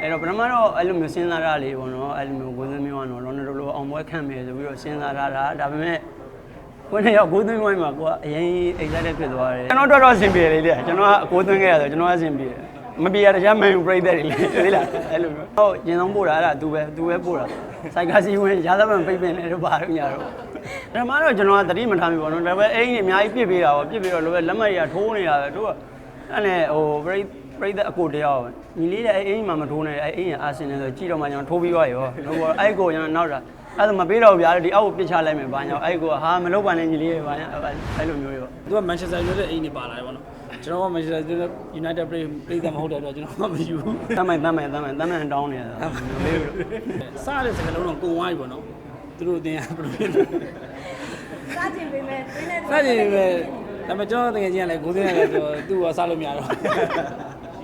အဲ့တော့ပထမတော့အဲ့လိုမျိုးစဉ်းစားတာလေးပေါ့နော်အဲ့လိုမျိုးကိုသွင်းမျိုးကတော့ရော်နယ်ဒိုလိုအောင်ပွဲခံမယ်ဆိုပြီးတော့စဉ်းစားထားတာဒါပေမဲ့ကိုနေရောက်ကိုသွင်းဝိုင်းမှာကိုကအရင် excited ဖြစ်သွားတယ်ကျွန်တော်တော်တော်အဆင်ပြေလေလေကျွန်တော်ကကိုသွင်းခဲ့ရဆိုကျွန်တော်ကအဆင်ပြေတယ်မပြေရတခြားမန်ယူပရိသတ်တွေလေသိလားအဲ့လိုမျိုးဟုတ်ကျင်ဆုံးပို့တာအဲ့ဒါသူပဲသူပဲပို့တာစိုက်ကားစီဝင်ရာသပန်ပိတ်ပင်နေတော့ပါတော့ညာတော့ပထမတော့ကျွန်တော်ကတတိမထားမိပါတော့ဒါပေမဲ့အိမ်ကြီးအများကြီးပြစ်ပေးတာပေါ့ပြစ်ပေးတော့လိုပဲလက်မရထိုးနေတာပဲတို့က အဲ့နဲ့ဟိုပရိပရိသတ်အကိုတယောက်ပဲညီလေးတဲ့အဲ့အိမ်မှာမထိုးနဲ့အဲ့အိမ်ကအာဆင်နယ်ဆိုကြည့်တော့မှကျွန်တော်ထိုးပြီးသွားရောတော့အဲ့ကိုကျွန်တော်နောက်တာအဲ့ဒါမပေးတော့ဘူးဗျာဒီအောက်ကိုပစ်ချလိုက်မယ်ဘာညာအဲ့ကိုဟာမလုပ်ပါနဲ့ညီလေးဘာညာအဲ့လိုမျိုးရောသူက Manchester United အိမ်နေပါလာတယ်ဗောနော်ကျွန်တော်က Manchester United ပြည်ပြည်သက်မဟုတ်တဲ့အတွက်ကျွန်တော်ကမယူဘူးတမ်းမိုင်တမ်းမိုင်တမ်းမိုင်တမ်းမိုင်တောင်းနေတာလေးစားတဲ့စကားလုံးတော့ကိုဝိုင်းဗောနော်သူတို့အတင်းဘယ်လိုဖြစ်လဲစားကျင်ပေးမယ်တွင်းနဲ့စားကြည့်ပဲ ဒါပေမဲ့ကျွန်တော်တကယ်ချင်းကလည်းကိုသိရတယ်ကျွန်တော်သူ့ကစားလို့မရတော့